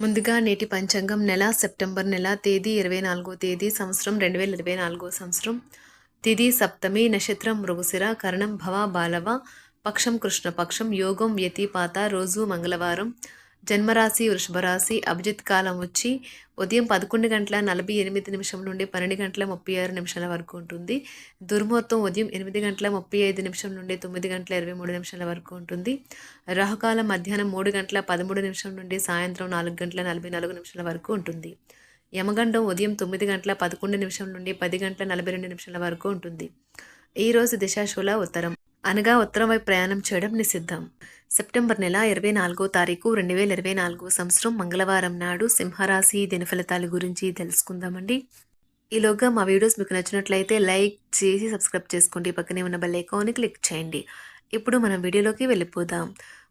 ముందుగా నేటి పంచాంగం నెల సెప్టెంబర్ నెల తేదీ ఇరవై నాలుగో తేదీ సంవత్సరం రెండు వేల ఇరవై నాలుగో సంవత్సరం. తిథి సప్తమి నక్షత్రం మృగశిర కరణం భవ బాలవ పక్షం కృష్ణపక్షం యోగం వ్యతిపాత రోజు మంగళవారం. జన్మరాశి వృషభరాశి అభిజిత్ కాలం వచ్చి ఉదయం పదకొండు గంటల నలభై ఎనిమిది నిమిషం నుండి పన్నెండు గంటల ముప్పై ఆరు నిమిషాల వరకు ఉంటుంది. దుర్ముహూర్తం ఉదయం ఎనిమిది గంటల ముప్పై ఐదు నిమిషం నుండి తొమ్మిది గంటల ఇరవై మూడు నిమిషాల వరకు ఉంటుంది. రాహుకాలం మధ్యాహ్నం మూడు గంటల పదమూడు నిమిషం నుండి సాయంత్రం నాలుగు గంటల నలభై నాలుగు నిమిషాల వరకు ఉంటుంది. యమగండం ఉదయం తొమ్మిది గంటల పదకొండు నిమిషం నుండి పది గంటల నలభై రెండు నిమిషాల వరకు ఉంటుంది. ఈ రోజు దిశాశూల ఉత్తరం. అనగా ఉత్తరం వైపు ప్రయాణం చేయడం నిషిద్ధం. సెప్టెంబర్ నెల ఇరవై నాలుగో తారీఖు రెండు వేల ఇరవై నాలుగో సంవత్సరం మంగళవారం నాడు సింహరాశి దిన ఫలితాల గురించి తెలుసుకుందామండి. ఈలోగా మా వీడియోస్ మీకు నచ్చినట్లయితే లైక్ చేసి సబ్స్క్రైబ్ చేసుకోండి. పక్కనే ఉన్న బెల్ ఐకాన్ని క్లిక్ చేయండి. ఇప్పుడు మనం వీడియోలోకి వెళ్ళిపోదాం.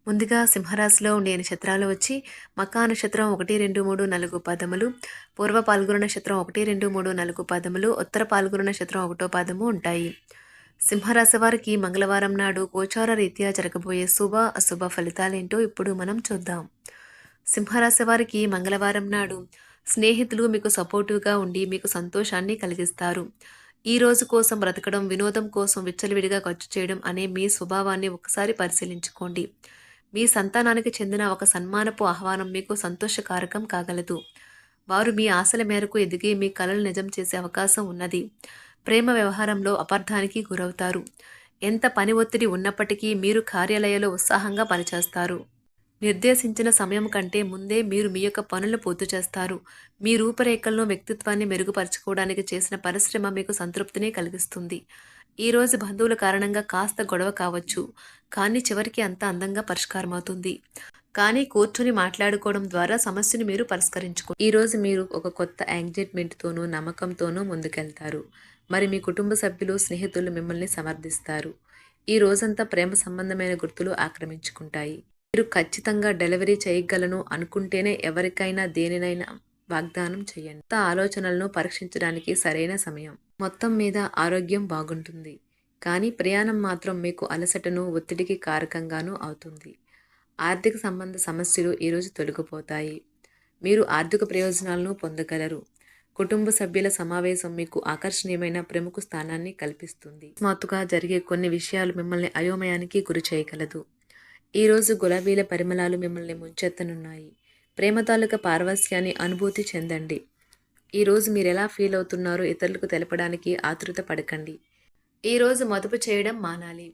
ముందుగా సింహరాశిలో ఉండే నక్షత్రాలు వచ్చి మకా నక్షత్రం ఒకటి రెండు మూడు నాలుగు పదములు పూర్వ పాల్గొన నక్షత్రం ఒకటి రెండు మూడు నాలుగు పదములు ఉత్తర పాల్గొన నక్షత్రం ఒకటో పదము ఉంటాయి. సింహరాశి వారికి మంగళవారం నాడు గోచార రీత్యా జరగబోయే శుభ అశుభ ఫలితాలేంటో ఇప్పుడు మనం చూద్దాం. సింహరాశి వారికి మంగళవారం నాడు స్నేహితులు మీకు సపోర్టివ్గా ఉండి మీకు సంతోషాన్ని కలిగిస్తారు. ఈ రోజు కోసం బ్రతకడం వినోదం కోసం విచ్చలవిడిగా ఖర్చు చేయడం అనే మీ స్వభావాన్ని ఒకసారి పరిశీలించుకోండి. మీ సంతానానికి చెందిన ఒక సన్మానపు ఆహ్వానం మీకు సంతోషకారకం కాగలదు. వారు మీ ఆశల మేరకు ఎదిగి మీ కలలు నిజం చేసే అవకాశం ఉన్నది. ప్రేమ వ్యవహారంలో అపార్థానికి గురవుతారు. ఎంత పని ఒత్తిడి ఉన్నప్పటికీ మీరు కార్యాలయంలో ఉత్సాహంగా పనిచేస్తారు. నిర్దేశించిన సమయం కంటే ముందే మీరు మీ యొక్క పనులను పూర్తి చేస్తారు. మీ రూపురేఖలను వ్యక్తిత్వాన్ని మెరుగుపరచుకోవడానికి చేసిన పరిశ్రమ మీకు సంతృప్తిని కలిగిస్తుంది. ఈరోజు బంధువుల కారణంగా కాస్త గొడవ కావచ్చు కానీ చివరికి అంత అందంగా పరిష్కారమవుతుంది. కానీ కూర్చొని మాట్లాడుకోవడం ద్వారా సమస్యను మీరు పరిష్కరించుకో ఈ రోజు మీరు ఒక కొత్త యాంగ్జైట్మెంట్తోనూ నమ్మకంతోనూ ముందుకెళ్తారు. మరి మీ కుటుంబ సభ్యులు స్నేహితులు మిమ్మల్ని సమర్థిస్తారు. ఈ రోజంతా ప్రేమ సంబంధమైన గుర్తులు ఆక్రమించుకుంటాయి. మీరు ఖచ్చితంగా డెలివరీ చేయగలను అనుకుంటేనే ఎవరికైనా దేనినైనా వాగ్దానం చేయండి. కొత్త ఆలోచనలను పరీక్షించడానికి సరైన సమయం. మొత్తం మీద ఆరోగ్యం బాగుంటుంది. కానీ ప్రయాణం మాత్రం మీకు అలసటను ఒత్తిడికి కారకంగానూ అవుతుంది. ఆర్థిక సంబంధ సమస్యలు ఈరోజు తొలగిపోతాయి. మీరు ఆర్థిక ప్రయోజనాలను పొందగలరు. కుటుంబ సభ్యుల సమావేశం మీకు ఆకర్షణీయమైన ప్రముఖ స్థానాన్ని కల్పిస్తుంది. అకస్మాత్తుగా జరిగే కొన్ని విషయాలు మిమ్మల్ని అయోమయానికి గురి చేయగలదు. ఈరోజు గులాబీల పరిమళాలు మిమ్మల్ని ముంచెత్తనున్నాయి. ప్రేమ తాలూక పార్వశ్యాన్ని అనుభూతి చెందండి. ఈరోజు మీరు ఎలా ఫీల్ అవుతున్నారో ఇతరులకు తెలపడానికి ఆతృత పడకండి. ఈరోజు మదుపు చేయడం మానాలి.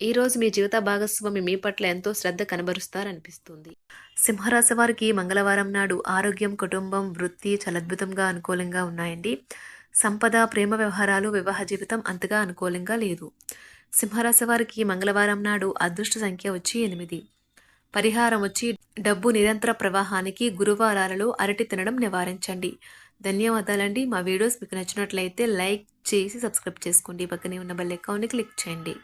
ఈరోజు మీ జీవిత భాగస్వామి మీ పట్ల ఎంతో శ్రద్ధ కనబరుస్తారనిపిస్తుంది. సింహరాశి వారికి మంగళవారం నాడు ఆరోగ్యం కుటుంబం వృత్తి చాలా అద్భుతంగా అనుకూలంగా ఉన్నాయండి. సంపద ప్రేమ వ్యవహారాలు వివాహ జీవితం అంతగా అనుకూలంగా లేదు. సింహరాశి వారికి మంగళవారం నాడు అదృష్ట సంఖ్య వచ్చి ఎనిమిది. పరిహారం వచ్చి డబ్బు నిరంతర ప్రవాహానికి గురువారాలలో అరటి తినడం నివారించండి. ధన్యవాదాలండి. మా వీడియోస్ మీకు నచ్చినట్లయితే లైక్ చేసి సబ్స్క్రైబ్ చేసుకోండి. పక్కనే ఉన్న బెల్ అకౌంట్ని క్లిక్ చేయండి.